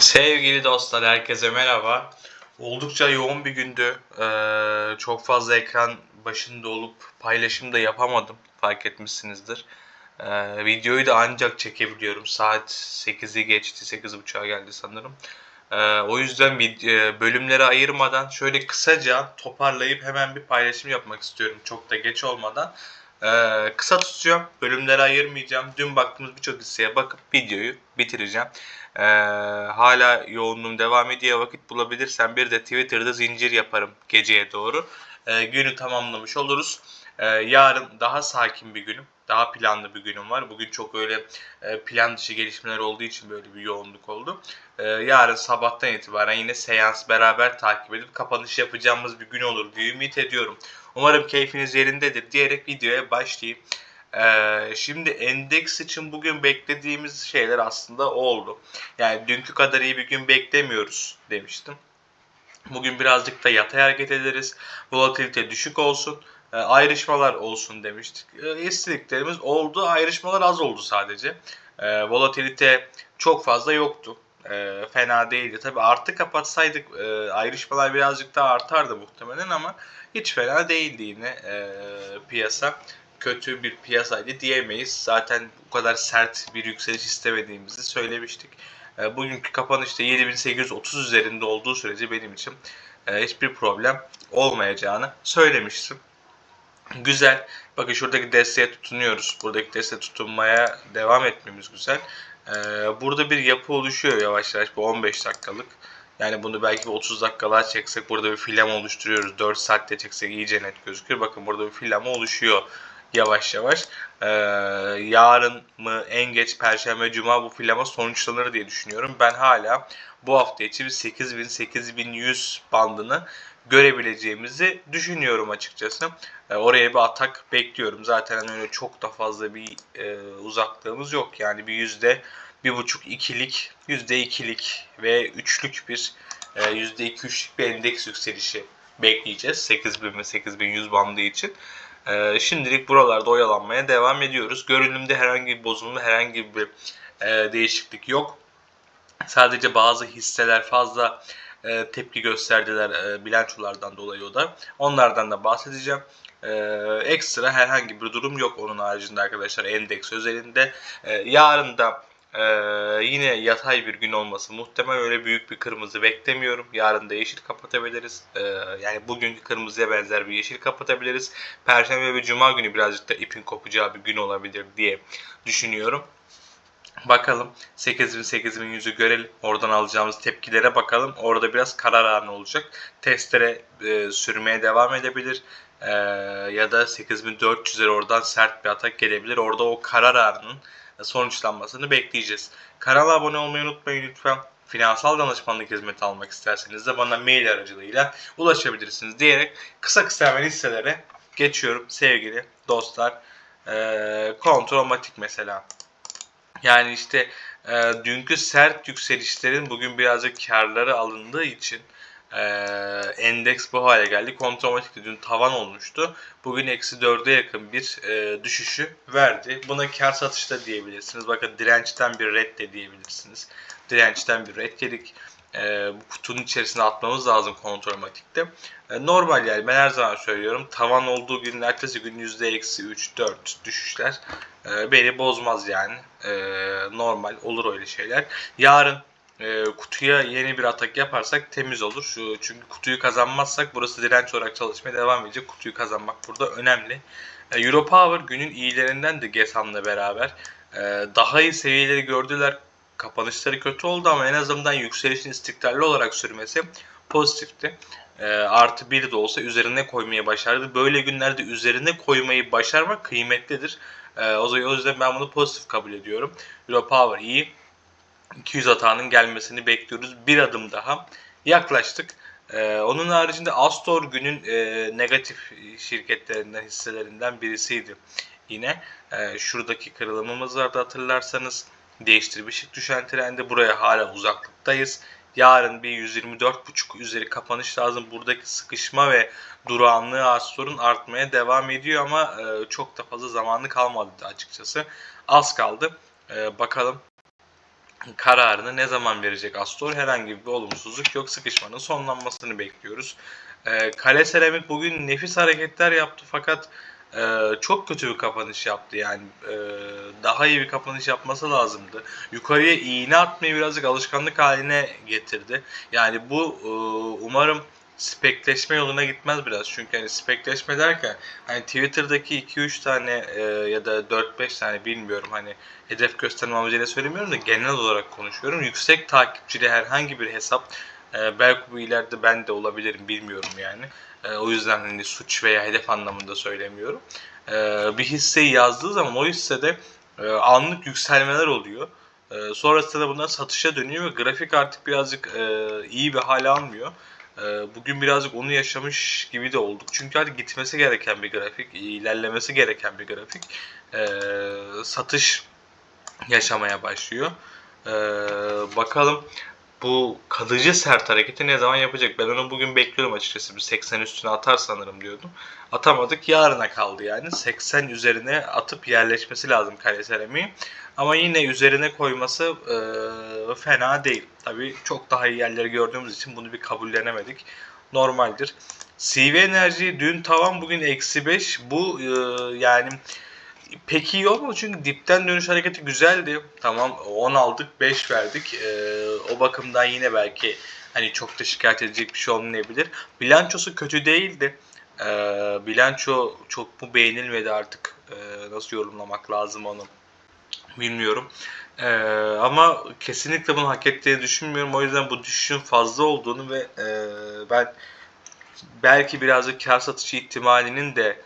Sevgili dostlar, herkese merhaba. Oldukça yoğun bir gündü. Ee, çok fazla ekran başında olup paylaşım da yapamadım. Fark etmişsinizdir. Ee, videoyu da ancak çekebiliyorum. Saat 8'i geçti, 8.30'a geldi sanırım. Ee, o yüzden e, bölümlere ayırmadan şöyle kısaca toparlayıp hemen bir paylaşım yapmak istiyorum. Çok da geç olmadan. Ee, kısa tutacağım. Bölümlere ayırmayacağım. Dün baktığımız birçok listeye bakıp videoyu bitireceğim. Ee, hala yoğunluğum devam ediyor. Vakit bulabilirsem bir de Twitter'da zincir yaparım geceye doğru. Ee, günü tamamlamış oluruz. Ee, yarın daha sakin bir günüm. Daha planlı bir günüm var. Bugün çok öyle e, plan dışı gelişmeler olduğu için böyle bir yoğunluk oldu. Ee, yarın sabahtan itibaren yine seans beraber takip edip kapanış yapacağımız bir gün olur diye ümit ediyorum. Umarım keyfiniz yerindedir diyerek videoya başlayayım. Ee, şimdi endeks için bugün beklediğimiz şeyler aslında oldu. Yani dünkü kadar iyi bir gün beklemiyoruz demiştim. Bugün birazcık da yatay hareket ederiz. Volatilite düşük olsun. e, ayrışmalar olsun demiştik. E, istediklerimiz oldu. Ayrışmalar az oldu sadece. E, volatilite çok fazla yoktu. E, fena değildi. Tabi artı kapatsaydık e, ayrışmalar birazcık daha artardı muhtemelen ama hiç fena değildi yine e, piyasa kötü bir piyasaydı diyemeyiz. Zaten bu kadar sert bir yükseliş istemediğimizi söylemiştik. E, bugünkü kapanışta 7830 üzerinde olduğu sürece benim için e, hiçbir problem olmayacağını söylemiştim. Güzel. Bakın şuradaki desteğe tutunuyoruz. Buradaki desteğe tutunmaya devam etmemiz güzel. E, burada bir yapı oluşuyor yavaş yavaş. Bu 15 dakikalık. Yani bunu belki bir 30 dakikalar çeksek burada bir filama oluşturuyoruz. 4 saatte çeksek iyice net gözükür. Bakın burada bir filama oluşuyor yavaş yavaş. Ee, yarın mı en geç Perşembe Cuma bu filama sonuçlanır diye düşünüyorum. Ben hala bu hafta için 8000-8100 bandını görebileceğimizi düşünüyorum açıkçası. Ee, oraya bir atak bekliyorum. Zaten hani öyle çok da fazla bir e, uzaklığımız yok. Yani bir yüzde bir buçuk ikilik, yüzde ikilik ve üçlük bir e, yüzde iki üçlük bir endeks yükselişi bekleyeceğiz 8000 ve 8100 bandı için. Ee, şimdilik buralarda oyalanmaya devam ediyoruz. Görünümde herhangi bir bozulma, herhangi bir e, değişiklik yok. Sadece bazı hisseler fazla e, tepki gösterdiler e, bilançolardan dolayı o da. Onlardan da bahsedeceğim. E, ekstra herhangi bir durum yok onun haricinde arkadaşlar endeks özelinde. E, yarın da ee, yine yatay bir gün olması muhtemel öyle büyük bir kırmızı beklemiyorum. Yarın da yeşil kapatabiliriz. Ee, yani bugünkü kırmızıya benzer bir yeşil kapatabiliriz. Perşembe ve Cuma günü birazcık da ipin kopacağı bir gün olabilir diye düşünüyorum. Bakalım 8000 8100'ü görelim. Oradan alacağımız tepkilere bakalım. Orada biraz karar anı olacak. Testere e, sürmeye devam edebilir. E, ya da 8400'lere oradan sert bir atak gelebilir. Orada o karar anının sonuçlanmasını bekleyeceğiz. Kanala abone olmayı unutmayın lütfen. Finansal danışmanlık hizmeti almak isterseniz de bana mail aracılığıyla ulaşabilirsiniz diyerek kısa kısa hemen hisselere geçiyorum sevgili dostlar. Ee, kontromatik mesela. Yani işte e, dünkü sert yükselişlerin bugün birazcık karları alındığı için e, endeks bu hale geldi. Kontromatik dün tavan olmuştu. Bugün eksi 4'e yakın bir e, düşüşü verdi. Buna kar satışta diyebilirsiniz. Bakın dirençten bir red de diyebilirsiniz. Dirençten bir red yedik. E, bu kutunun içerisine atmamız lazım kontromatikte. E, normal yani ben her zaman söylüyorum. Tavan olduğu günün ertesi gün %-3, 4 düşüşler e, beni bozmaz yani. E, normal olur öyle şeyler. Yarın e, kutuya yeni bir atak yaparsak temiz olur. Şu, çünkü kutuyu kazanmazsak burası direnç olarak çalışmaya devam edecek. Kutuyu kazanmak burada önemli. E, Europower günün iyilerinden de Gesam'la beraber e, daha iyi seviyeleri gördüler. Kapanışları kötü oldu ama en azından yükselişin istikrarlı olarak sürmesi pozitifti. E, artı bir de olsa üzerine koymayı başardı. Böyle günlerde üzerine koymayı başarmak kıymetlidir. E, o yüzden ben bunu pozitif kabul ediyorum. Europower iyi. 200 hatanın gelmesini bekliyoruz. Bir adım daha yaklaştık. Ee, onun haricinde Astor günün e, negatif şirketlerinden, hisselerinden birisiydi. Yine e, şuradaki kırılımımız vardı hatırlarsanız. Değiştirip ışık düşen trendi buraya hala uzaklıktayız. Yarın bir 124.5 üzeri kapanış lazım. Buradaki sıkışma ve durağanlığı Astor'un artmaya devam ediyor ama e, çok da fazla zamanı kalmadı açıkçası. Az kaldı. E, bakalım kararını ne zaman verecek Astor? Herhangi bir olumsuzluk yok. Sıkışmanın sonlanmasını bekliyoruz. E, Kale Seramik bugün nefis hareketler yaptı fakat e, çok kötü bir kapanış yaptı. Yani e, daha iyi bir kapanış yapması lazımdı. Yukarıya iğne atmayı birazcık alışkanlık haline getirdi. Yani bu e, umarım spekleşme yoluna gitmez biraz. Çünkü hani spekleşme derken hani Twitter'daki 2-3 tane e, ya da 4-5 tane bilmiyorum hani hedef gösterme amacıyla söylemiyorum da genel olarak konuşuyorum. Yüksek takipçili herhangi bir hesap e, belki bu ileride ben de olabilirim bilmiyorum yani. E, o yüzden hani suç veya hedef anlamında söylemiyorum. E, bir hisseyi yazdığı zaman o hissede e, anlık yükselmeler oluyor. E, sonrasında da bunlar satışa dönüyor ve grafik artık birazcık e, iyi bir hal almıyor. E, bugün birazcık onu yaşamış gibi de olduk. Çünkü artık gitmesi gereken bir grafik, ilerlemesi gereken bir grafik. E, satış yaşamaya başlıyor. E, bakalım bu kalıcı sert hareketi ne zaman yapacak? Ben onu bugün bekliyorum açıkçası. Bir 80 üstüne atar sanırım diyordum. Atamadık. Yarına kaldı yani. 80 üzerine atıp yerleşmesi lazım kale seramiği. Ama yine üzerine koyması e, fena değil. Tabii çok daha iyi yerleri gördüğümüz için bunu bir kabullenemedik. Normaldir. CV enerji dün tavan bugün eksi 5. Bu e, yani pek iyi olmadı çünkü dipten dönüş hareketi güzeldi. Tamam 10 aldık 5 verdik. Ee, o bakımdan yine belki hani çok da şikayet edecek bir şey olmayabilir. Bilançosu kötü değildi. Ee, bilanço çok mu beğenilmedi artık ee, nasıl yorumlamak lazım onu bilmiyorum. Ee, ama kesinlikle bunu hak ettiğini düşünmüyorum. O yüzden bu düşüşün fazla olduğunu ve e, ben belki birazcık kar satışı ihtimalinin de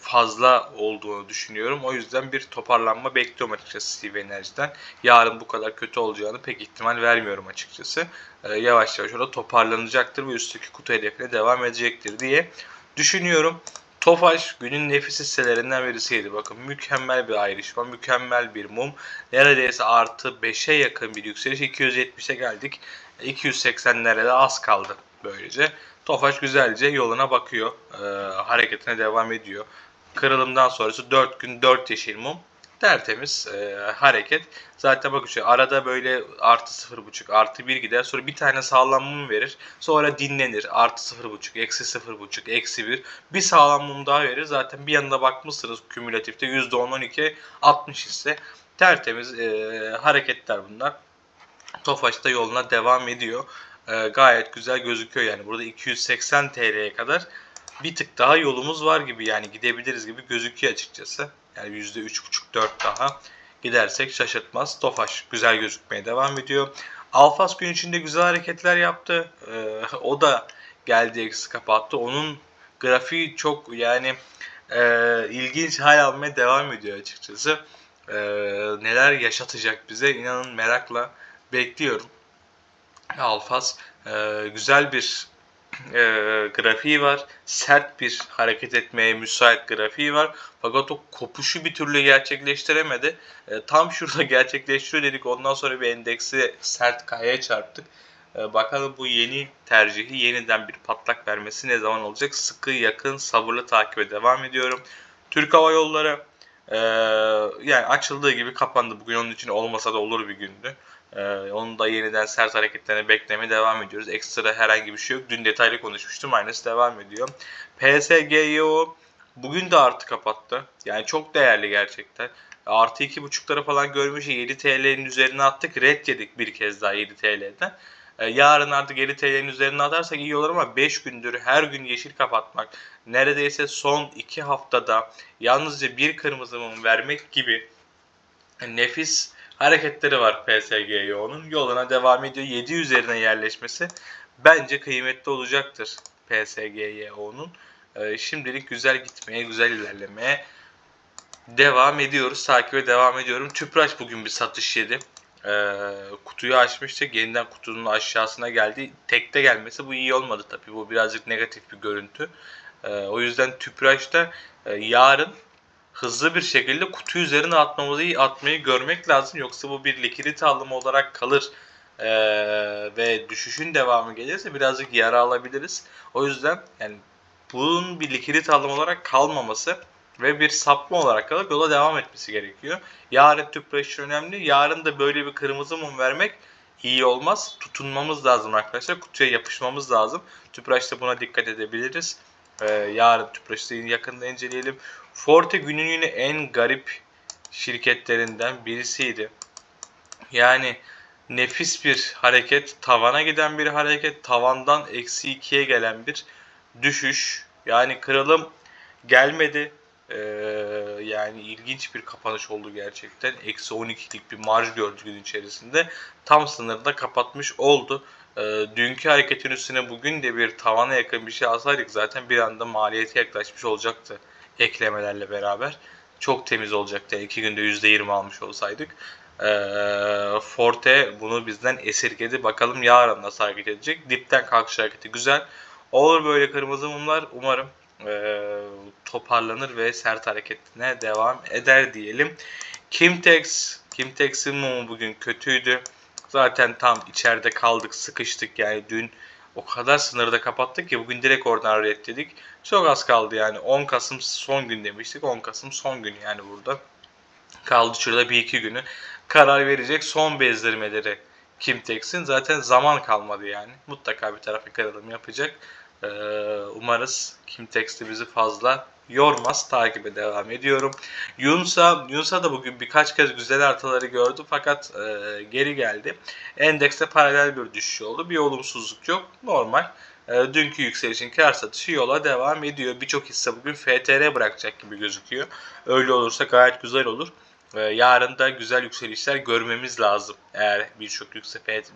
fazla olduğunu düşünüyorum. O yüzden bir toparlanma bekliyorum açıkçası Steve Enerji'den. Yarın bu kadar kötü olacağını pek ihtimal vermiyorum açıkçası. E, yavaş yavaş orada toparlanacaktır ve üstteki kutu hedefine devam edecektir diye düşünüyorum. Tofaş günün nefis hisselerinden birisiydi. Bakın mükemmel bir ayrışma, mükemmel bir mum. Neredeyse artı 5'e yakın bir yükseliş. 270'e geldik. 280'lere de az kaldı böylece. Tofaş güzelce yoluna bakıyor. E, hareketine devam ediyor. Kırılımdan sonrası 4 gün 4 yeşil mum. Tertemiz e, hareket. Zaten bakın şu arada böyle artı 0.5 artı 1 gider. Sonra bir tane sağlam mum verir. Sonra dinlenir. Artı 0.5 eksi 0.5 eksi 1. Bir sağlam mum daha verir. Zaten bir yanında bakmışsınız kümülatifte %10-12 60 ise tertemiz e, hareketler bunlar. Tofaş da yoluna devam ediyor e, gayet güzel gözüküyor yani. Burada 280 TL'ye kadar bir tık daha yolumuz var gibi yani gidebiliriz gibi gözüküyor açıkçası. Yani %3,5-4 daha gidersek şaşırtmaz. Tofaş güzel gözükmeye devam ediyor. Alfas gün içinde güzel hareketler yaptı. Ee, o da geldi eksi kapattı. Onun grafiği çok yani e, ilginç hal almaya devam ediyor açıkçası. E, neler yaşatacak bize inanın merakla bekliyorum. Alfaz e, güzel bir e, grafiği var. Sert bir hareket etmeye müsait grafiği var. Fakat o kopuşu bir türlü gerçekleştiremedi. E, tam şurada gerçekleştiriyor dedik. Ondan sonra bir endeksi sert kayaya çarptık. E, bakalım bu yeni tercihi yeniden bir patlak vermesi ne zaman olacak? Sıkı, yakın, sabırlı takibe devam ediyorum. Türk Hava Yolları e, yani açıldığı gibi kapandı. Bugün onun için olmasa da olur bir gündü. Ee, onun da yeniden sert hareketlerini beklemeye devam ediyoruz. Ekstra herhangi bir şey yok. Dün detaylı konuşmuştum. Aynısı devam ediyor. PSGO bugün de artı kapattı. Yani çok değerli gerçekten. Artı 2.5'lara falan görmüş 7 TL'nin üzerine attık. Red yedik bir kez daha 7 TL'den. Ee, yarın artık 7 TL'nin üzerine atarsak iyi olur ama 5 gündür her gün yeşil kapatmak neredeyse son 2 haftada yalnızca bir kırmızı mum vermek gibi nefis hareketleri var PSGO'nun. Yoluna devam ediyor. 7 üzerine yerleşmesi bence kıymetli olacaktır PSGO'nun. Ee, şimdilik güzel gitmeye, güzel ilerlemeye devam ediyoruz. Takibe devam ediyorum. Tüpraş bugün bir satış yedi. Ee, kutuyu açmıştık. Yeniden kutunun aşağısına geldi. Tekte gelmesi bu iyi olmadı tabii. Bu birazcık negatif bir görüntü. Ee, o yüzden Tüpraş'ta e, yarın hızlı bir şekilde kutu üzerine atmamızı atmayı görmek lazım. Yoksa bu bir likidite alımı olarak kalır ee, ve düşüşün devamı gelirse birazcık yara alabiliriz. O yüzden yani bunun bir likidite alım olarak kalmaması ve bir sapma olarak kalıp yola devam etmesi gerekiyor. Yarın tüpraş önemli. Yarın da böyle bir kırmızı mum vermek iyi olmaz. Tutunmamız lazım arkadaşlar. Kutuya yapışmamız lazım. Tüpraş'ta buna dikkat edebiliriz. Ee, yarın Tüpraş'ı yakında inceleyelim. Forte günün yine en garip şirketlerinden birisiydi. Yani nefis bir hareket, tavana giden bir hareket, tavandan eksi 2'ye gelen bir düşüş. Yani kırılım gelmedi. Ee, yani ilginç bir kapanış oldu gerçekten. Eksi 12'lik bir marj gördük gün içerisinde. Tam sınırda kapatmış oldu. Ee, dünkü hareketin üstüne bugün de bir tavana yakın bir şey alsaydık zaten bir anda maliyete yaklaşmış olacaktı eklemelerle beraber. Çok temiz olacaktı. iki günde %20 almış olsaydık. Ee, Forte bunu bizden esirgedi. Bakalım yarın nasıl hareket edecek. Dipten kalkış hareketi güzel. Olur böyle kırmızı mumlar. Umarım e, toparlanır ve sert hareketine devam eder diyelim. Kimtex, Kimtex'in mumu bugün kötüydü. Zaten tam içeride kaldık, sıkıştık yani dün o kadar sınırda kapattık ki bugün direkt oradan reddedik. Çok az kaldı yani 10 Kasım son gün demiştik. 10 Kasım son gün yani burada. Kaldı şurada bir iki günü. Karar verecek son bezdirmeleri Kimtex'in zaten zaman kalmadı yani. Mutlaka bir tarafa kırılım yapacak. Ee, umarız Kimtex de bizi fazla yormaz. Takibe devam ediyorum. Yunsa, Yunsa da bugün birkaç kez güzel artıları gördü fakat e, geri geldi. Endekste paralel bir düşüş oldu. Bir olumsuzluk yok. Normal. E, dünkü yükselişin kar satışı yola devam ediyor. Birçok hisse bugün FTR bırakacak gibi gözüküyor. Öyle olursa gayet güzel olur. E, yarın da güzel yükselişler görmemiz lazım. Eğer birçok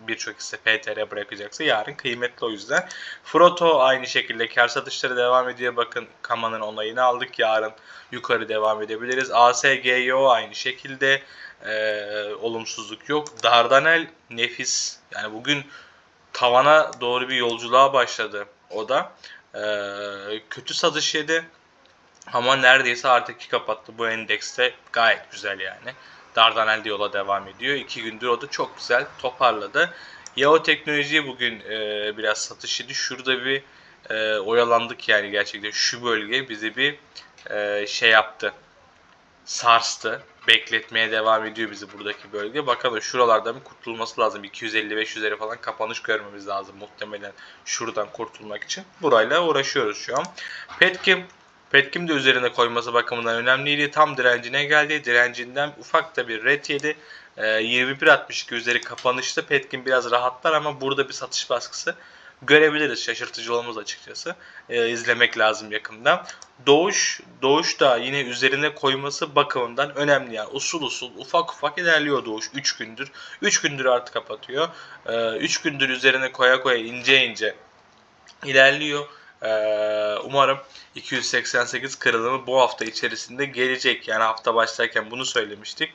birçok hisse FTR bırakacaksa yarın kıymetli o yüzden. Froto aynı şekilde kar satışları devam ediyor. Bakın Kama'nın onayını aldık. Yarın yukarı devam edebiliriz. ASGYO aynı şekilde e, olumsuzluk yok. Dardanel nefis. Yani bugün tavana doğru bir yolculuğa başladı o da. E, kötü satış yedi. Ama neredeyse artık kapattı bu endekste. Gayet güzel yani. Dardanel de yola devam ediyor. İki gündür o da çok güzel toparladı. Yao Teknoloji bugün e, biraz satış yedi. Şurada bir e, oyalandık yani gerçekten. Şu bölge bizi bir e, şey yaptı. Sarstı. Bekletmeye devam ediyor bizi buradaki bölge. Bakalım şuralardan bir kurtulması lazım. 255 üzeri falan kapanış görmemiz lazım muhtemelen şuradan kurtulmak için. Burayla uğraşıyoruz şu an. Petkim Petkim de üzerine koyması bakımından önemliydi. Tam direncine geldi. Direncinden ufak da bir red yedi. E, 21.62 üzeri kapanışta Petkim biraz rahatlar ama burada bir satış baskısı görebiliriz. Şaşırtıcı olmaz açıkçası. E, izlemek lazım yakından. Doğuş, Doğuş da yine üzerine koyması bakımından önemli. Yani usul usul ufak ufak ilerliyor Doğuş 3 gündür. 3 gündür artık kapatıyor. 3 e, gündür üzerine koya koya ince ince ilerliyor. E, umarım 288 kırılımı bu hafta içerisinde gelecek. Yani hafta başlarken bunu söylemiştik.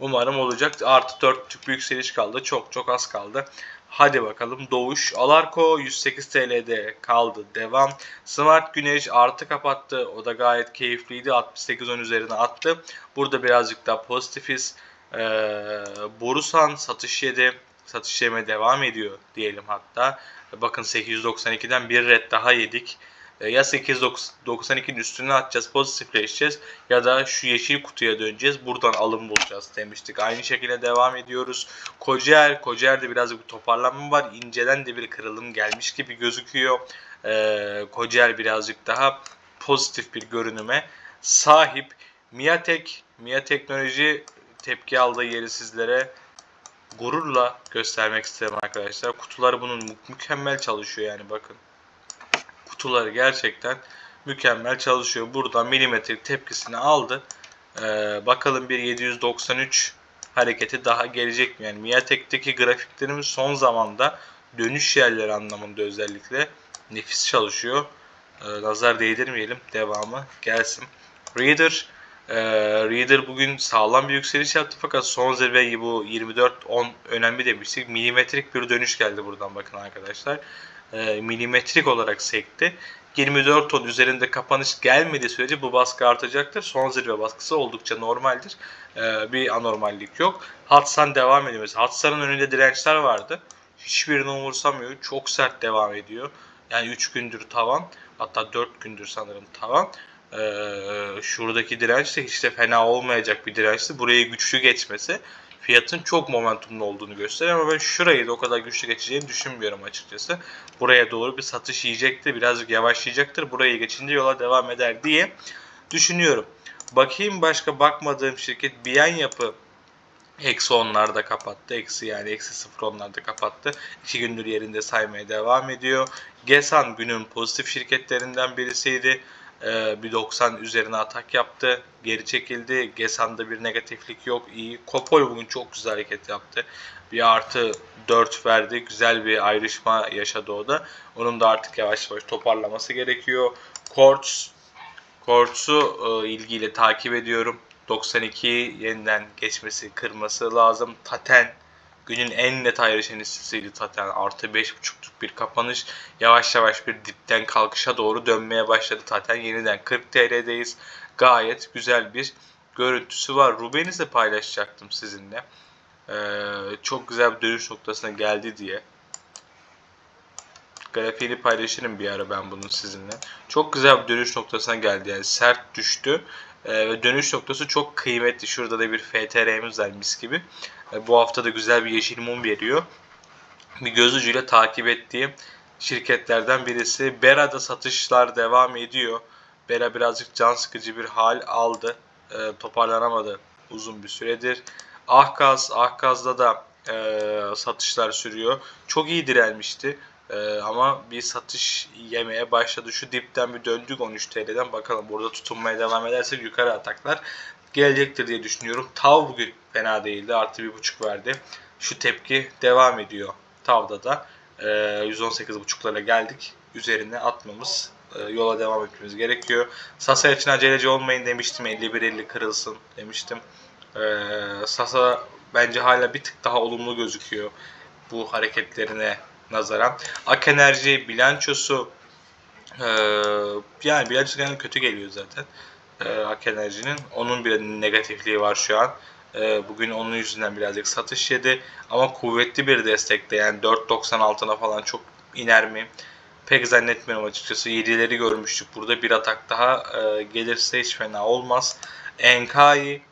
Umarım olacak. Artı 4 tüp yükseliş kaldı. Çok çok az kaldı. Hadi bakalım Doğuş. Alarko 108 TL'de kaldı. Devam. Smart Güneş artı kapattı. O da gayet keyifliydi. 68-10 üzerine attı. Burada birazcık daha pozitifiz. Ee, Borusan satış yedi. Satış yeme devam ediyor diyelim hatta. Bakın 892'den bir red daha yedik. Ee, ya 892'nin üstüne atacağız, pozitifleşeceğiz ya da şu yeşil kutuya döneceğiz. Buradan alım bulacağız demiştik. Aynı şekilde devam ediyoruz. Kocaer, Kocaer'de biraz bir toparlanma var. İnceden de bir kırılım gelmiş gibi gözüküyor. Ee, Kocaer birazcık daha pozitif bir görünüme sahip. Miatek, Mia Teknoloji tepki aldığı yeri sizlere gururla göstermek isterim arkadaşlar. Kutuları bunun mükemmel çalışıyor yani bakın kutuları gerçekten mükemmel çalışıyor. Buradan milimetrik tepkisini aldı. Ee, bakalım bir 793 hareketi daha gelecek mi? Yani Miatek'teki grafiklerimiz son zamanda dönüş yerleri anlamında özellikle nefis çalışıyor. Ee, nazar değdirmeyelim. Devamı gelsin. Reader e, Reader bugün sağlam bir yükseliş yaptı fakat son zirve bu 24-10 önemli demiştik. Milimetrik bir dönüş geldi buradan bakın arkadaşlar e, milimetrik olarak sekti. 24 ton üzerinde kapanış gelmediği sürece bu baskı artacaktır. Son zirve baskısı oldukça normaldir. E, bir anormallik yok. Hatsan devam ediyor. Mesela Hatsan'ın önünde dirençler vardı. Hiçbirini umursamıyor. Çok sert devam ediyor. Yani 3 gündür tavan. Hatta 4 gündür sanırım tavan. Ee, şuradaki direnç de hiç de fena olmayacak bir dirençti. Burayı güçlü geçmesi fiyatın çok momentumlu olduğunu gösteriyor ama ben şurayı da o kadar güçlü geçeceğini düşünmüyorum açıkçası. Buraya doğru bir satış yiyecektir, birazcık yavaşlayacaktır. Burayı geçince yola devam eder diye düşünüyorum. Bakayım başka bakmadığım şirket Biyen Yapı Eksi onlarda kapattı. Eksi yani eksi sıfır onlarda kapattı. İki gündür yerinde saymaya devam ediyor. Gesan günün pozitif şirketlerinden birisiydi. Ee, bir 90 üzerine atak yaptı. Geri çekildi. Gesan'da bir negatiflik yok. İyi. Kopol bugün çok güzel hareket yaptı. Bir artı 4 verdi. Güzel bir ayrışma yaşadı o da. Onun da artık yavaş yavaş toparlaması gerekiyor. Quartz Quartz'u e, ilgiyle takip ediyorum. 92 yeniden geçmesi, kırması lazım. Taten günün en net ayrışan hissesiydi Taten. Artı 5.5'luk bir kapanış. Yavaş yavaş bir dipten kalkışa doğru dönmeye başladı Taten. Yeniden 40 TL'deyiz. Gayet güzel bir görüntüsü var. Ruben'i de paylaşacaktım sizinle. Ee, çok güzel bir dönüş noktasına geldi diye. Grafiğini paylaşırım bir ara ben bunun sizinle. Çok güzel bir dönüş noktasına geldi. Yani sert düştü. Ee, ve dönüş noktası çok kıymetli. Şurada da bir FTR'miz var mis gibi. Ee, bu hafta da güzel bir yeşil mum veriyor. Bir göz ucuyla takip ettiğim şirketlerden birisi. Bera'da satışlar devam ediyor. Bera birazcık can sıkıcı bir hal aldı. Ee, toparlanamadı uzun bir süredir. Ahkaz, Ahkaz'da da e, satışlar sürüyor. Çok iyi direnmişti. Ee, ama bir satış yemeye başladı. Şu dipten bir döndük 13 TL'den. Bakalım burada tutunmaya devam ederse yukarı ataklar gelecektir diye düşünüyorum. Tav bugün fena değildi. Artı bir buçuk verdi. Şu tepki devam ediyor. Tav'da da e, 118.5'lara geldik. Üzerine atmamız e, yola devam etmemiz gerekiyor. Sasa için aceleci olmayın demiştim. 51-50 kırılsın demiştim. E, Sasa bence hala bir tık daha olumlu gözüküyor bu hareketlerine nazaran. Ak Enerji bilançosu e, yani bilançosu kötü geliyor zaten. E, Ak Enerji'nin. Onun bir negatifliği var şu an. E, bugün onun yüzünden birazcık satış yedi. Ama kuvvetli bir destekte yani 4.96'na falan çok iner mi? Pek zannetmiyorum açıkçası. 7'leri görmüştük burada. Bir atak daha e, gelirse hiç fena olmaz. Enkai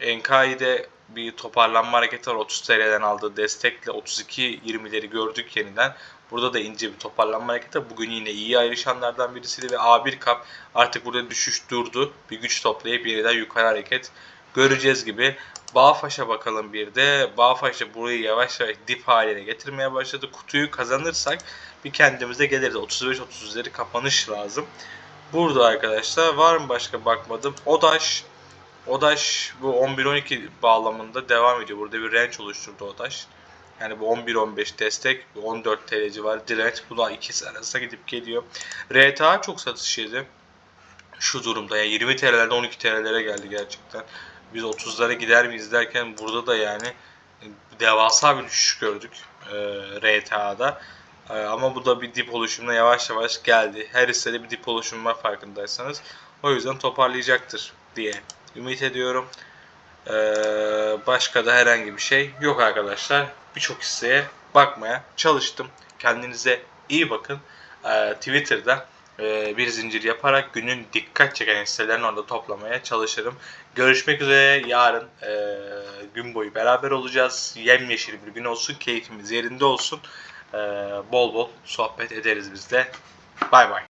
Enkai'de bir toparlanma hareketi var. 30 TL'den aldığı destekle 32-20'leri gördük yeniden. Burada da ince bir toparlanma hareketi. Bugün yine iyi ayrışanlardan birisiydi ve A1 kap artık burada düşüş durdu. Bir güç toplayıp yeniden yukarı hareket göreceğiz gibi. Bağfaş'a bakalım bir de. Bağfaş'a burayı yavaş yavaş dip haline getirmeye başladı. Kutuyu kazanırsak bir kendimize geliriz. 35-30'ları kapanış lazım. Burada arkadaşlar var mı başka bakmadım. Odaş Odaş bu 11-12 bağlamında devam ediyor. Burada bir range oluşturdu Odaş. Yani bu 11-15 destek, 14 TL civarı direnç. Bu da ikisi arasında gidip geliyor. RTA çok satış yedi. Şu durumda yani 20 TL'lerden 12 TL'lere geldi gerçekten. Biz 30'lara gider miyiz derken burada da yani devasa bir düşüş gördük e, RTA'da. E, ama bu da bir dip oluşumuna yavaş yavaş geldi. Her hissede bir dip oluşumu var farkındaysanız. O yüzden toparlayacaktır diye ümit ediyorum. Ee, başka da herhangi bir şey yok arkadaşlar. Birçok hisseye bakmaya çalıştım. Kendinize iyi bakın. Ee, Twitter'da e, bir zincir yaparak günün dikkat çeken hisselerini orada toplamaya çalışırım. Görüşmek üzere. Yarın e, gün boyu beraber olacağız. Yemyeşil bir gün olsun. Keyfimiz yerinde olsun. Ee, bol bol sohbet ederiz biz de. Bay bay.